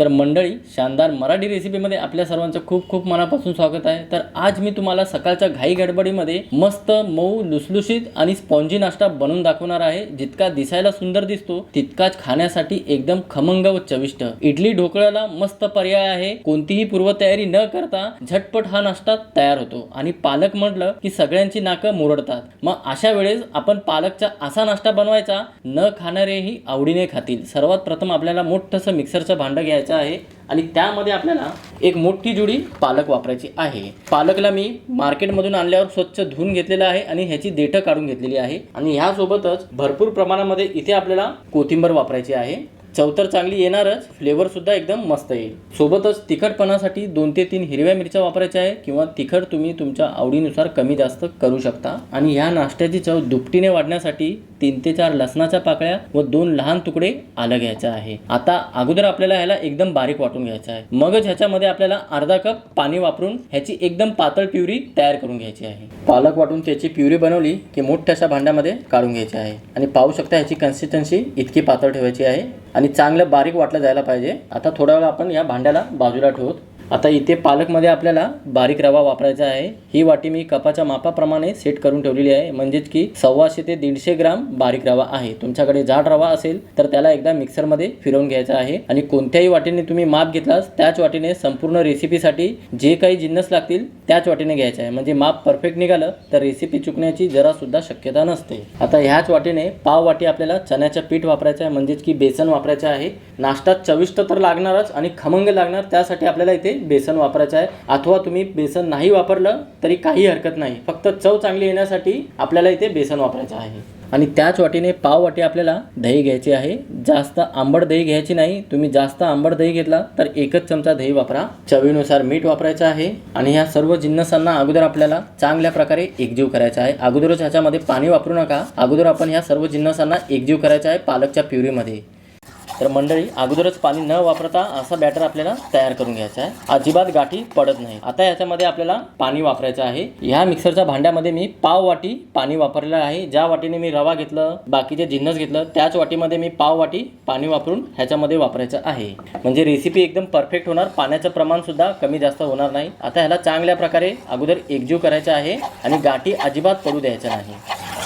तर मंडळी शानदार मराठी रेसिपीमध्ये आपल्या सर्वांचं खूप खूप मनापासून स्वागत आहे. तर आज मी तुम्हाला सकाळच्या घाई गडबडीमध्ये मस्त मऊ लुसलुशीत आणि स्पॉन्जी नाश्ता बनवून दाखवणार आहे. जितका दिसायला सुंदर दिसतो तितकाच खाण्यासाठी एकदम खमंग व चविष्ट. इडली ढोकळ्याला मस्त पर्याय आहे. कोणतीही पूर्वतयारी न करता झटपट हा नाश्ता तयार होतो. आणि पालक म्हटलं की सगळ्यांची नाकं मुरडतात. मग अशा वेळेस आपण पालकचा असा नाश्ता बनवायचा न खाणारेही आवडीने खातील. सर्वात प्रथम आपल्याला मोठंसं मिक्सरचं भांडं घ्यायचं आहे आणि त्यामध्ये आपल्याला एक मोठी जुडी पालक वापरायची आहे. पालकला मी मार्केटमधून आणल्यावर स्वच्छ धुवून घेतलेलं आहे आणि ह्याची देठं काढून घेतलेली आहे. आणि ह्यासोबतच भरपूर प्रमाणामध्ये इथे आपल्याला कोथिंबर वापरायची आहे. चव तर चांगली येणारच फ्लेवर सुद्धा एकदम मस्त येईल. सोबतच तिखटपणासाठी दोन ते तीन हिरव्या मिरच्या वापरायच्या आहे किंवा तिखट तुम्ही तुमच्या आवडीनुसार कमी जास्त करू शकता. आणि ह्या नाश्त्याची चव दुपटीने वाढण्यासाठी तीन ते चार लसणाच्या पाकळ्या व दोन लहान तुकडे आलं घ्यायचं आहे. आता अगोदर आपल्याला ह्याला एकदम बारीक वाटून घ्यायचं आहे. मगच ह्याच्यामध्ये आपल्याला अर्धा कप पाणी वापरून ह्याची एकदम पातळ प्युरी तयार करून घ्यायची आहे. पालक वाटून त्याची प्युरी बनवली की मोठ्याशा भांड्यामध्ये काढून घ्यायची आहे. आणि पाहू शकता ह्याची कन्सिस्टन्सी इतकी पातळ ठेवायची आहे. आणि चांगलं बारीक वाटलं जायला पाहिजे. आता थोडा वेळ आपण या भांड्याला बाजूला ठेवत आता इथे पालकमध्ये आपल्याला बारीक रवा वापरायचा आहे. ही वाटी मी कपाच्या मापाप्रमाणे सेट करून ठेवलेली आहे. म्हणजेच की सव्वाशे ते दीडशे ग्राम बारीक रवा आहे. तुमच्याकडे जाड रवा असेल तर त्याला एकदा मिक्सरमध्ये फिरवून घ्यायचा आहे. आणि कोणत्याही वाटीने तुम्ही माप घेतलास त्याच वाटीने संपूर्ण रेसिपीसाठी जे काही जिन्नस लागतील त्याच वाटीने घ्यायचं आहे. म्हणजे माप परफेक्ट निघालं तर रेसिपी चुकण्याची जरासुद्धा शक्यता नसते. आता ह्याच वाटीने पाव वाटी आपल्याला चण्याचं पीठ वापरायचं आहे. म्हणजेच की बेसन वापरायचं आहे. नाश्ता चविष्ट तर लागणारच आणि खमंग लागणार त्यासाठी आपल्याला इथे बेसन वापरायचं आहे. अथवा तुम्ही बेसन नाही वापरलं तरी काही हरकत नाही. फक्त चव चांगली येण्यासाठी आपल्याला इथे बेसन वापरायचं आहे. आणि त्याच वाटीने पाव वाटी आपल्याला दही घ्यायची आहे. जास्त आंबट दही घ्यायची नाही. तुम्ही जास्त आंबट दही घेतला तर एकच चमचा दही वापरा. चवीनुसार मीठ वापरायचं आहे. आणि ह्या सर्व जिन्नसांना अगोदर आपल्याला चांगल्या प्रकारे एकजीव करायचा आहे. अगोदरच ह्याच्यामध्ये पाणी वापरू नका. अगोदर आपण ह्या सर्व जिन्नसांना एकजीव करायचा आहे पालकच्या प्युरीमध्ये. तर मंडळी अगोदरच पाणी न वापरता असा बॅटर आपल्याला तयार करून घ्यायचा आहे. अजिबात गाठी पडत नाही. आता याच्यामध्ये आपल्याला पाणी वापरायचं आहे. ह्या मिक्सरच्या भांड्यामध्ये मी पाव वाटी पाणी वापरलेलं आहे. ज्या वाटीने मी रवा घेतलं बाकीचे जिन्नस घेतलं त्याच वाटीमध्ये मी पाव वाटी पाणी वापरून ह्याच्यामध्ये वापरायचं आहे. म्हणजे रेसिपी एकदम परफेक्ट होणार. पाण्याचं प्रमाण सुद्धा कमी जास्त होणार नाही. आता ह्याला चांगल्या प्रकारे अगोदर एकजीव करायचं आहे आणि गाठी अजिबात पडू द्यायचं नाही.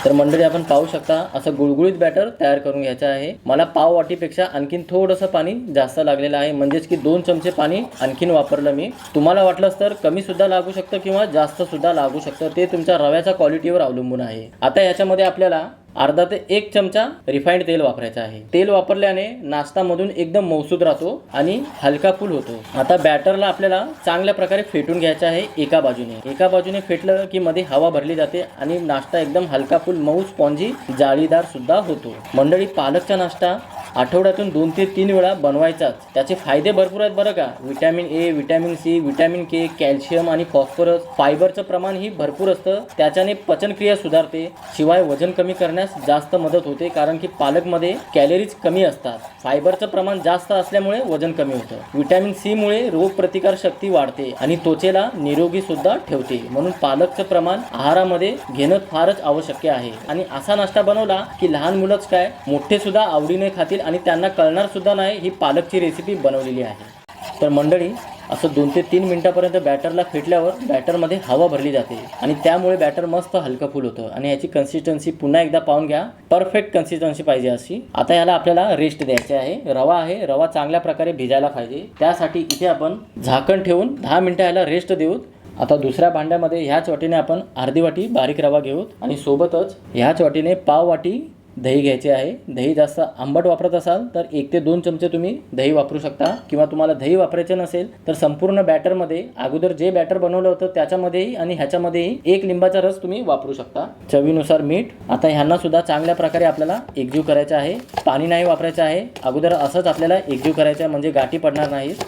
तर मंडळी आपण पाहू शकता असं गुळगुळीत बॅटर तयार करून घ्यायचं आहे. मला पाव वाटीपेक्षा आणखीन थोडंसं पाणी जास्त लागलेलं आहे. म्हणजेच की दोन चमचे पाणी आणखीन वापरलं मी. तुम्हाला वाटलंच तर कमी सुद्धा लागू शकतं किंवा जास्त सुद्धा लागू शकतं. ते तुमच्या रव्याच्या क्वालिटीवर अवलंबून आहे. आता याच्यामध्ये आपल्याला अर्धा ते एक चमचा रिफाईंड तेल वापरायचं आहे. तेल वापरल्याने नाश्तामधून एकदम मौसूद राहतो आणि हलका फुल होतो. आता बॅटरला आपल्याला चांगल्या प्रकारे फेटून घ्यायचं आहे एका बाजूने. एका बाजूने फेटलं की मध्ये हवा भरली जाते आणि नाश्ता एकदम हलका फुल मऊ स्पॉन्जी जाळीदार सुद्धा होतो. मंडळी पालकचा नाश्ता आठवड्यातून दोन ते तीन वेळा बनवायचाच. त्याचे फायदे भरपूर आहेत बरं का. Vitamin A vitamin C vitamin K calcium आणि फॉस्फरस फायबरचं प्रमाण ही भरपूर असतं. त्याच्याने पचनक्रिया सुधारते. शिवाय वजन कमी करण्यास जास्त मदत होते कारण की पालकमध्ये कॅलरीज कमी असतात. फायबरचं प्रमाण जास्त असल्यामुळे वजन कमी होतं. विटॅमिन सी मुळे रोगप्रतिकार शक्ती वाढते आणि त्वचेला निरोगी सुद्धा ठेवते. म्हणून पालकचं प्रमाण आहारामध्ये घेणं फारच आवश्यक आहे. आणि असा नाश्ता बनवला की लहान मुलंच काय? मोठे सुद्धा आवडीने खातील आणि त्यांना कळणारसुद्धा नाही ही पालकची रेसिपी बनवलेली आहे. तर मंडळी असं दोन ते तीन मिनटापर्यंत बॅटरला फेटल्यावर बॅटरमध्ये हवा भरली जाते आणि त्यामुळे बॅटर मस्त हलकं फुल होतं आणि याची कन्सिस्टन्सी पुन्हा एकदा पाहून घ्या. परफेक्ट कन्सिस्टन्सी पाहिजे अशी. आता याला आपल्याला रेस्ट द्यायची आहे. रवा आहे रवा चांगल्या प्रकारे भिजायला पाहिजे. त्यासाठी इथे आपण झाकण ठेवून दहा मिनटं याला रेस्ट देऊत. आता दुसऱ्या भांड्यामध्ये ह्याच वाटीने आपण अर्धी वाटी बारीक रवा घेऊत आणि सोबतच ह्याच वाटीने पाव वाटी दही घ्यायचे आहे. दही जास्त आंबट वापरत असाल तर एक ते दोन चमचे तुम्ही दही वापरू शकता. किंवा तुम्हाला दही वापरायचे नसेल तर संपूर्ण बॅटरमध्ये अगोदर जे बॅटर बनवलं होतं त्याच्यामध्येही आणि ह्याच्यामध्येही एक लिंबाचा रस तुम्ही वापरू शकता. चवीनुसार मीठ. आता ह्यांना सुद्धा चांगल्या प्रकारे आपल्याला एकजीव करायचं आहे. पाणी नाही वापरायचं आहे. अगोदर असंच आपल्याला एकजीव करायचं आहे म्हणजे गाठी पडणार नाहीत.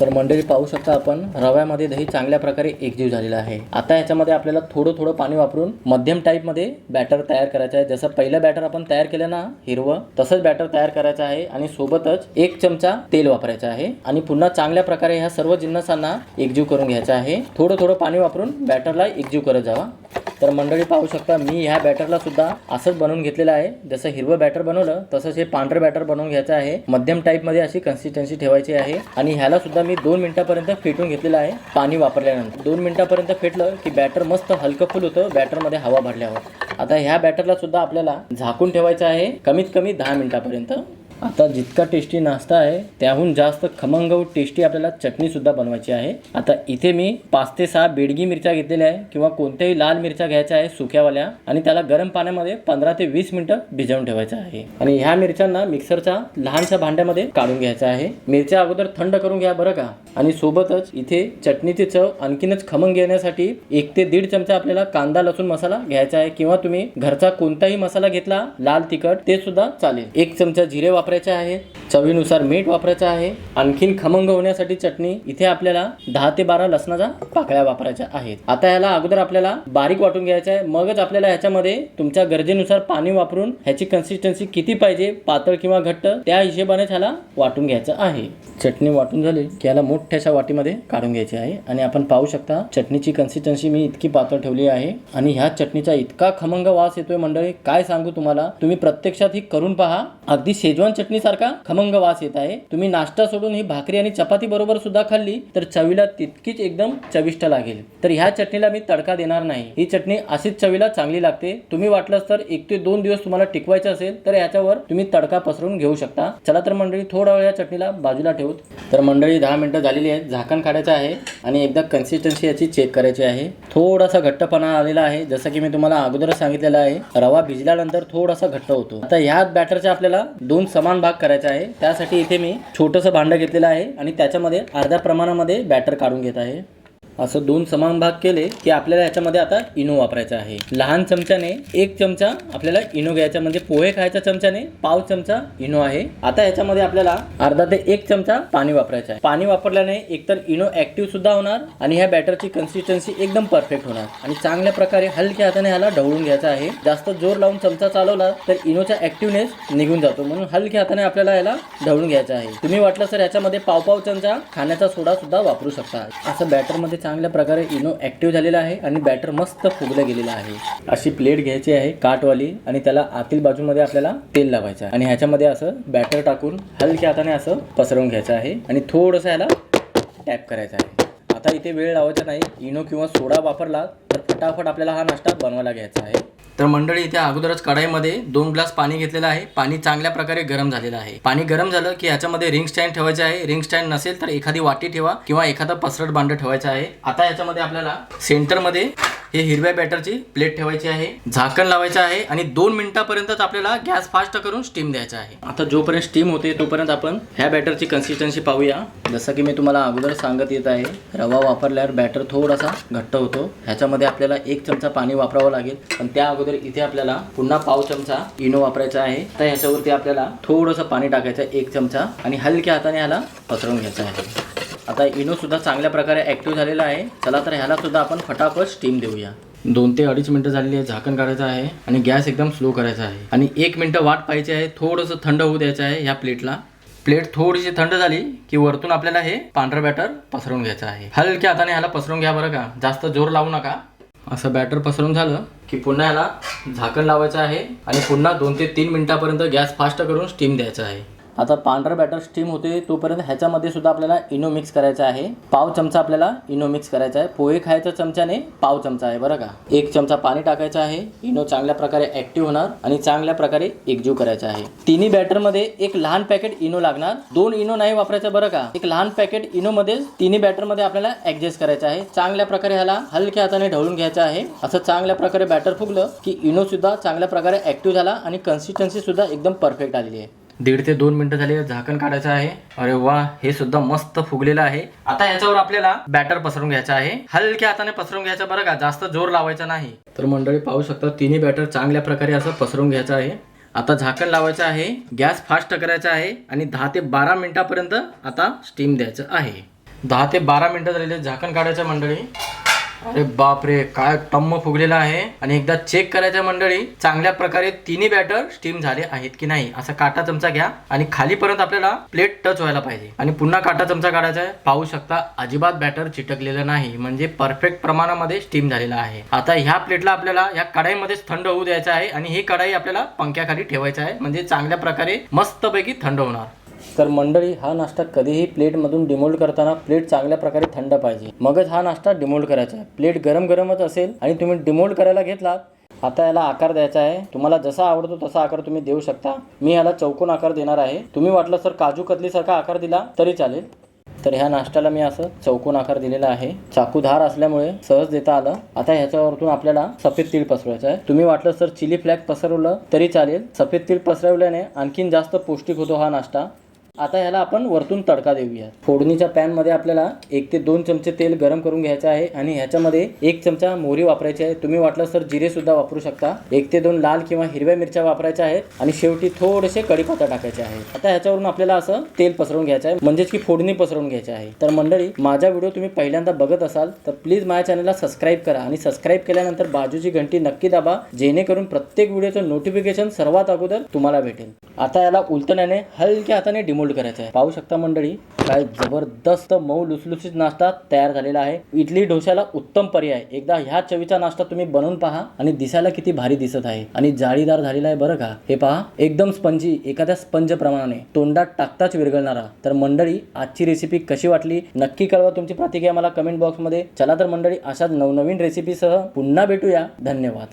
तर मंडळी पाहू शकता आपण रव्यामध्ये दही चांगल्या प्रकारे एकजीव झालेला आहे. आता याच्यामध्ये आपल्याला थोडं थोडं पाणी वापरून मध्यम टाईपमध्ये बॅटर तयार करायचं आहे. जसं पहिलं बॅटर आपण तयार केलं ना हिरवं तसंच बॅटर तयार करायचं आहे आणि सोबतच एक चमचा तेल वापरायचं आहे. आणि पुन्हा चांगल्या प्रकारे ह्या सर्व जिन्नसांना एकजीव करून घ्यायचं आहे. थोडं थोडं पाणी वापरून बॅटरला एकजीव करत जावा. तर मंडळी पाहू शकता मी ह्या बॅटरला सुद्धा असंच बनवून घेतलेलं आहे. जसं हिरवं बॅटर बनवलं तसंच हे पांढरं बॅटर बनवून घ्यायचं आहे. मध्यम टाईपमध्ये अशी कन्सिस्टन्सी ठेवायची आहे. आणि ह्याला सुद्धा मी दोन मिनिटापर्यंत फेटून घेतलेलं आहे पाणी वापरल्यानंतर. दोन मिनिटापर्यंत फेटलं की बॅटर मस्त हलकं फुल होतं बॅटरमध्ये हवा भरल्यावर. आता ह्या बॅटरला सुद्धा आपल्याला झाकून ठेवायचं आहे कमीत कमी दहा मिनिटापर्यंत. आता जितका टेस्टी नाश्ता आहे त्याहून जास्त खमंग व टेस्टी आपल्याला चटणी सुद्धा बनवायची आहे. आता इथे मी पाच ते सहा बेडगी मिरच्या घेतलेल्या आहे किंवा कोणत्याही लाल मिरच्या घ्यायच्या आहे सुक्यावाल्या आणि त्याला गरम पाण्यामध्ये पंधरा ते वीस मिनिटं भिजवून ठेवायचं आहे. आणि ह्या मिरच्यांना मिक्सरच्या लहानशा भांड्यामध्ये काढून घ्यायचं आहे. मिरच्या अगोदर थंड करून घ्या बरं का. आणि सोबतच इथे चटणीची चव आणखीनच खमंग घेण्यासाठी एक ते दीड चमचा आपल्याला कांदा लसूण मसाला घ्यायचा आहे. किंवा तुम्ही घरचा कोणताही मसाला घेतला लाल तिखट ते सुद्धा चालेल. एक चमचा जिरे वापरायचे आहे चवीनुसार मीठ वापरायचं आहे आणखीन खमंग होण्यासाठी चटणी इथे आपल्याला दहा ते बारा लसणाच्या पाकळ्या वापरायच्या आहेत. आता ह्याला अगोदर आपल्याला बारीक वाटून घ्यायचं आहे. मगच आपल्याला ह्याच्यामध्ये तुमच्या गरजेनुसार पाणी वापरून ह्याची कन्सिस्टन्सी किती पाहिजे पातळ किंवा घट्ट त्या हिशेबाने ह्याला वाटून घ्यायचं आहे. चटणी वाटून झाली की ह्याला मोठ्याशा वाटीमध्ये काढून घ्यायची आहे. आणि आपण पाहू शकता चटणीची कन्सिस्टन्सी मी इतकी पातळ ठेवली आहे. आणि ह्या चटणीचा इतका खमंग वास येतोय मंडळी काय सांगू तुम्हाला? तुम्ही प्रत्यक्षात ही करून पहा. अगदी शेजवान चटणी सारखा खमंग वास येत आहे. तुम्ही नाश्ता सोडून ही भाकरी आणि चपाती बरोबर सुद्धा खाल्ली तर चवीला तितकीच एकदम चविष्ट लागेल. तर ह्या चटणीला मी तडका देणार नाही. ही चटणी अशीच चवीला चांगली लागते. तुम्ही वाटलंच तर एक ते दोन दिवस तुम्हाला टिकवायचं असेल तर याच्यावर तुम्ही तडका पसरून घेऊ शकता. चला तर मंडळी थोडा वेळ या चटणीला बाजूला ठेवू तर मंडळी दहा मिनिटं झालेली आहेत. झाकण काढायचं आहे आणि एकदा कन्सिस्टन्सी याची चेक करायची आहे. थोडासा घट्टपणा आलेला आहे जसं की मी तुम्हाला अगोदरच सांगितलेलं आहे. रवा भिजल्यानंतर थोडासा घट्ट होतो. आता ह्या बॅटरच्या आपल्याला दोन समान भाग करायचा आहे. त्यासाठी इथे मी छोटंसं भांडं घेतलेलं आहे आणि त्याच्यामध्ये अर्ध्या प्रमाणामध्ये बॅटर काढून घेत आहे. असं दोन समान भाग केले की आपल्याला ह्याच्यामध्ये आता इनो वापरायचा आहे. लहान चमच्याने एक चमचा आपल्याला इनो घ्यायचा म्हणजे पोहे खायच्या चमच्याने पाव चमचा इनो आहे. आता ह्याच्यामध्ये आपल्याला अर्धा ते एक चमचा पाणी वापरायचं आहे. पाणी वापरल्याने एकतर इनो ऍक्टिव्ह सुद्धा होणार आणि ह्या बॅटरची कन्सिस्टन्सी एकदम परफेक्ट होणार. आणि चांगल्या प्रकारे हलक्या हाताने ह्याला ढवळून घ्यायचा आहे. जास्त जोर लावून चमचा चालवला तर इनोचा ऍक्टिव्हनेस निघून जातो. म्हणून हलक्या हाताने आपल्याला याला ढवळून घ्यायचा आहे. तुम्ही वाटलं तर ह्याच्यामध्ये पाव पाव चमचा खाण्याचा सोडा सुद्धा वापरू शकता. असं बॅटरमध्ये चांगल्या प्रकारे इनो ॲक्टिव्ह झालेला आहे आणि बॅटर मस्त फुगलं गेलेलं आहे. अशी प्लेट घ्यायची आहे काटवाली आणि त्याला आतील बाजूमध्ये आपल्याला तेल लावायचं आहे. आणि ह्याच्यामध्ये असं बॅटर टाकून हलक्या हाताने असं पसरवून घ्यायचं आहे आणि थोडंसं ह्याला टॅप करायचं आहे. आता इथे वेळ लावायचा नाही. इनो किंवा सोडा वापरला तर फटाफट आपल्याला हा नाश्ता बनवायला घ्यायचा आहे. तर मंडळी इथे अगोदरच कढाईमध्ये दोन ग्लास पाणी घेतलेलं आहे. पाणी चांगल्या प्रकारे गरम झालेलं आहे. पाणी गरम झालं की याच्यामध्ये रिंग स्टँड ठेवायचे आहे. रिंग स्टँड नसेल तर एखादी वाटी ठेवा किंवा एखादा पसरट भांड ठेवायचं आहे. आता याच्यामध्ये आपल्याला सेंटरमध्ये हे हिरव्या बॅटरची प्लेट ठेवायची आहे झाकण लावायचं आहे आणि दोन मिनिटापर्यंतच आपल्याला गॅस फास्ट करून स्टीम द्यायचा आहे. आता जोपर्यंत स्टीम होते तोपर्यंत आपण ह्या बॅटरची कन्सिस्टन्सी पाहूया. जसं की मी तुम्हाला अगोदर सांगत येत आहे रवा वापरल्यावर बॅटर थोडासा घट्ट होतो. ह्याच्यामध्ये आपल्याला एक चमचा पाणी वापरावं लागेल. पण त्या अगोदर इथे आपल्याला पुन्हा पाव चमचा इनो वापरायचा आहे. तर ह्याच्यावरती आपल्याला थोडंसं पाणी टाकायचं आहे एक चमचा. आणि हलक्या हाताने ह्याला पसरवून घ्यायचं आहे. आता इनोसुद्धा चांगल्या प्रकारे ॲक्टिव्ह झालेला आहे. चला तर ह्यालासुद्धा आपण फटाफट स्टीम देऊया. दोन ते अडीच मिनटं झालेली आहे झाकण काढायचं आहे आणि गॅस एकदम स्लो करायचा आहे. आणि एक मिनटं वाट पाहिजे आहे थोडंसं थंड होऊ द्यायचं आहे ह्या प्लेटला प्लेट थोडीशी थंड झाली की वरतून आपल्याला हे पांढरं बॅटर पसरवून घ्यायचं आहे. हलक्या हाताने ह्याला पसरवून घ्या बरं का. जास्त जोर लावू नका. असं बॅटर पसरून झालं की पुन्हा ह्याला झाकण लावायचं आहे आणि पुन्हा दोन ते तीन मिनिटापर्यंत गॅस फास्ट करून स्टीम द्यायचा आहे. आता पांढरं बॅटर स्टीम होते तोपर्यंत ह्याच्यामध्ये सुद्धा आपल्याला इनो मिक्स करायचा आहे. पाव चमचा आपल्याला इनो मिक्स करायचा आहे. पोहे खायच्या चमच्याने पाव चमचा आहे बरं का? एक चमचा पाणी टाकायचा आहे. इनो चांगल्या प्रकारे ऍक्टिव्ह होणार आणि चांगल्या प्रकारे एकजीव करायचा आहे. तिन्ही बॅटरमध्ये एक लहान पॅकेट इनो लागणार. दोन इनो नाही वापरायचं बरं का? एक लहान पॅकेट इनो मध्ये तिन्ही बॅटरमध्ये आपल्याला ऍडजस्ट करायचं आहे. चांगल्या प्रकारे ह्याला हलक्या हाताने ढवळून घ्यायचं आहे. असं चांगल्या प्रकारे बॅटर फुगलं की इनो सुद्धा चांगल्या प्रकारे ऍक्टिव्ह झाला आणि कन्सिस्टन्सी सुद्धा एकदम परफेक्ट आलेली आहे. दीड ते दोन मिनिटं झाले झाकण काढायचं आहे. अरे वा हे सुद्धा मस्त फुगलेलं आहे. आता याच्यावर आपल्याला बॅटर पसरून घ्यायचं आहे. हलक्या हाताने पसरून घ्यायचं बरं का जास्त जोर लावायचा नाही. तर मंडळी पाहू शकता तिन्ही बॅटर चांगल्या प्रकारे असं पसरून घ्यायचं आहे. आता झाकण लावायचं आहे गॅस फास्ट करायचा आहे आणि दहा ते बारा मिनिटापर्यंत आता स्टीम द्यायचं आहे. दहा ते बारा मिनिटं झालेले झाकण काढायचं मंडळी. अरे बापरे काय टम्म फुगलेला आहे. आणि एकदा चेक करायच्या मंडळी चांगल्या प्रकारे तिन्ही बॅटर स्टीम झाले आहेत की नाही असा काटा चमचा घ्या. आणि खालीपर्यंत आपल्याला प्लेट टच व्हायला पाहिजे. आणि पुन्हा काटा चमचा काढायचा आहे. पाहू शकता अजिबात बॅटर चिटकलेलं नाही. म्हणजे परफेक्ट प्रमाणामध्ये स्टीम झालेला आहे. आता ह्या प्लेटला आपल्याला या कढाईमध्येच थंड होऊ द्यायचा आहे. आणि ही कढाई आपल्याला पंख्याखाली ठेवायचं आहे. म्हणजे चांगल्या प्रकारे मस्तपैकी थंड होणार. तर मंडळी हा नाश्ता कधीही प्लेटमधून डिमोल्ड करताना प्लेट चांगल्या प्रकारे थंड पाहिजे. मगच हा नाश्ता डिमोल्ड करायचा आहे. प्लेट गरम गरमच असेल आणि तुम्ही डिमोल्ड करायला घेतलात आता याला आकार द्यायचा आहे. तुम्हाला जसा आवडतो तसा आकार तुम्ही देऊ शकता. मी याला चौकोन आकार देणार आहे. तुम्ही वाटलं सर काजू कतलीसारखा आकार दिला तरी चालेल. तर ह्या नाश्त्याला मी असं चौकोन आकार दिलेला आहे. चाकूधार असल्यामुळे सहज देता आलं. आता ह्याच्यावरतून आपल्याला सफेद तीळ पसरवायचं आहे. तुम्ही वाटलं सर चिली फ्लॅग पसरवलं तरी चालेल. सफेद तीळ पसरवल्याने आणखीन जास्त पौष्टिक होतो हा नाश्ता. आता याला आपण वरतून तडका देऊया फोडणीच्या पॅनमध्ये आपल्याला एक ते दोन चमचे तेल गरम करून घ्यायचं आहे आणि ह्याच्यामध्ये एक चमचा मोहरी वापरायची आहे. तुम्ही वाटलं तर जिरे सुद्धा वापरू शकता. एक ते दोन लाल किंवा हिरव्या मिरच्या वापरायच्या आहेत आणि शेवटी थोडेसे कढीपत्ता टाकायचे आहे आता ह्याच्यावरून आपल्याला असं तेल पसरवून घ्यायचं आहे. म्हणजेच की फोडणी पसरवून घ्यायची आहे. तर मंडळी माझा व्हिडिओ तुम्ही पहिल्यांदा बघत असाल तर प्लीज माझ्या चॅनलला सबस्क्राईब करा आणि सबस्क्राईब केल्यानंतर बाजूची घंटी नक्की दाबा जेणेकरून प्रत्येक व्हिडिओचं नोटिफिकेशन सर्वात अगोदर तुम्हाला भेटेल. आता याला उलटण्याने हलक्या हाताने फोल्ड करायचं आहे. पाहू शकता मंडळी काय जबरदस्त मऊ लुसलुसीत नाश्ता तयार झालेला आहे. इडली डोश्याला उत्तम पर्याय. एकदा ह्या चवीचा नाश्ता तुम्ही बनवून पहा आणि दिसायला किती भारी दिसत आहे. आणि जाळीदार झालेला आहे बरं का? हे पहा एकदम स्पंजी एखाद्या स्पंज प्रमाणे तोंडात टाकताच विरघळणारा. तर मंडळी आजची रेसिपी कशी वाटली? नक्की कळवा तुमची प्रतिक्रिया मला कमेंट बॉक्समध्ये चला तर मंडळी अशाच नवनवीन रेसिपीसह पुन्हा भेटूया. धन्यवाद.